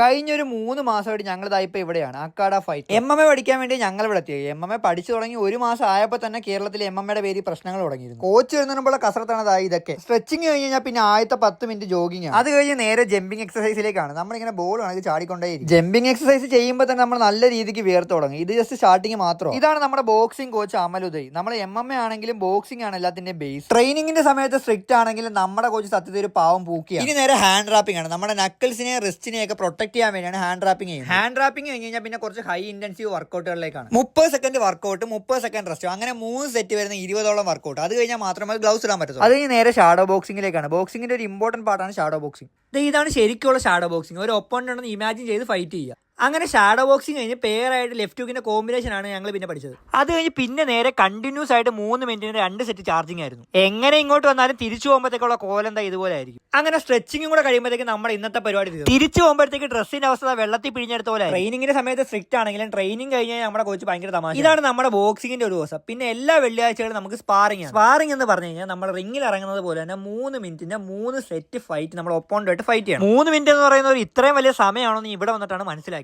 കഴിഞ്ഞൊരു മൂന്ന് മാസമായിട്ട് ഞങ്ങൾ ഇപ്പൊ ഇവിടെയാണ് അക്കാഡ ഫൈറ്റ് എം എം എ പഠിക്കാൻ വേണ്ടി ഞങ്ങൾ ഇവിടെ എത്തിയത് എം എം എ പഠിച്ചു തുടങ്ങി ഒരു മാസം ആയപ്പോൾ തന്നെ കേരളത്തിൽ എം എം എയുടെ പേര് പ്രശ്നങ്ങൾ തുടങ്ങിയിരുന്നു. കോച്ച് വരുന്നതിനുള്ള കസരത്താണ് ഇതായി ഇതൊക്കെ. സ്ട്രെച്ചിങ് കഴിഞ്ഞ് കഴിഞ്ഞാൽ പിന്നെ ആദ്യത്തെ പത്ത് മിനിറ്റ് ജോഗിങ് അത് കഴിഞ്ഞ് നേരെ ജമ്പിങ് എക്സസൈസിലേക്കാണ് നമ്മളിങ്ങനെ ബോൾ ആണെങ്കിൽ ചാടിക്കൊണ്ടേ ജമ്പിങ് എക്സസൈസ് ചെയ്യുമ്പോൾ തന്നെ നമ്മൾ നല്ല രീതിക്ക് വേർത്ത് തുടങ്ങി. ഇത് ജസ്റ്റ് സ്റ്റാർട്ടിങ് മാത്രം. ഇതാണ് നമ്മുടെ ബോക്സിംഗ് കോച്ച് അമലുദയ് നമ്മൾ എം എം എ ആണെങ്കിലും ബോക്സിംഗ് ആണ് എല്ലാത്തിന്റെ ബേസ് ട്രെയിനിങ്ങിന്റെ സമയത്ത് സ്ട്രിക്റ്റ് ആണെങ്കിലും നമ്മുടെ കോച്ച് സത്യത്തിൽ ഒരു പാവം പൂക്കിയാണ്. ഇനി നേരെ ഹാൻഡ് റാപ്പിംഗ് ആണ്. നമ്മുടെ നക്കിൾസിനെ റിസ്റ്റിനെ ഒക്കെ പ്രൊട്ടക്ട് ചെയ്യാൻ വേണ്ടിയാണ് ഹാൻഡ് റാപ്പിംഗ് ചെയ്യുന്നത്. ഹാൻഡ് റാപ്പിംഗ് കഴിഞ്ഞ് കഴിഞ്ഞാൽ പിന്നെ കുറച്ച് ഹൈ ഇന്റൻസീവ് വർക്കൗട്ടുകളിലേക്കാണ് മുപ്പത് സെക്കൻഡ് വർക്കൗട്ട് മുപ്പത് സെക്കൻഡ് റെസ്റ്റ് അങ്ങനെ മൂന്ന് സെറ്റ് വരുന്ന ഇരുപതോളം വർക്കൗട്ട് അത് കഴിഞ്ഞാൽ മാത്രമേ ഗ്ലൗസ് ഇടാൻ പറ്റത്തുള്ളൂ. അത് നേരെ ഷാഡോ ബോക്സിംഗിലേക്കാണ് ബോക്സിംഗിന്റെ ഒരു ഇമ്പോർട്ടന്റ് പാർട്ടാണ് ഷാഡോ ബോക്സിംഗ് ഇതാണ് ശരിക്കുള്ള ഷാഡോ ബോക്സിംഗ് ഒരു ഒപ്പോണ്ട് ഉണ്ടെന്ന് ഇമാജിൻ ചെയ്ത് ഫൈറ്റ് ചെയ്യുക. അങ്ങനെ ഷാഡോ ബോക്സിങ് കഴിഞ്ഞ് പെയർ ആയിട്ട് ലെഫ്റ്റ് ഹുക്കിന്റെ കോമ്പിനേഷൻ ആണ് ഞങ്ങൾ പിന്നെ പഠിച്ചത്. അത് കഴിഞ്ഞ് പിന്നെ നേരെ കണ്ടിന്യൂസ് ആയിട്ട് മൂന്ന് മിനിറ്റിന് രണ്ട് സെറ്റ് ചാർജിങ് ആയിരുന്നു. എങ്ങനെ ഇങ്ങോട്ട് വന്നാലും തിരിച്ചു പോകുമ്പോഴത്തേക്കുള്ള എന്താ ഇതുപോലെ ആയിരിക്കും. അങ്ങനെ സ്ട്രെച്ചിങ്ങും കൂടെ കഴിയുമ്പോഴത്തേക്ക് നമ്മുടെ ഇന്നത്തെ പരിപാടി. തിരിച്ചു പോകുമ്പോഴത്തേക്ക് ഡ്രസ്സിന്റെ അവസ്ഥ വെള്ളത്തിൽ പിഴിഞ്ഞെടുത്ത പോലെ ട്രെയിനിങ്ങിന്റെ സമയത്ത് സ്ട്രിക്റ്റ് ആണെങ്കിലും ട്രെയിനിങ് കഴിഞ്ഞാൽ നമ്മുടെ കോച്ച് ഭയങ്കര തമാശ ഇതാണ് നമ്മുടെ ബോക്സിംഗിന്റെ ഒരു ദിവസം. പിന്നെ എല്ലാ വെള്ളിയാഴ്ചകളും നമുക്ക് സ്പാറിംഗ് ആണ്. സ്പാറിംഗ് എന്ന് പറഞ്ഞു കഴിഞ്ഞാൽ നമ്മൾ റിംഗിൽ ഇറങ്ങുന്നത് പോലെ തന്നെ മൂന്ന് മിനിറ്റിന്റെ മൂന്ന് സെറ്റ് ഫൈറ്റ് നമ്മൾ ഒപ്പോണ്ടായിട്ട് ഫൈറ്റ് ചെയ്യണം. മൂന്ന് മിനിറ്റ് എന്ന് പറയുന്ന ഒരു ഇത്രയും വലിയ സമയമാണോ നീ ഇവിടെ വന്നിട്ടാണ് മനസ്സിലാക്കി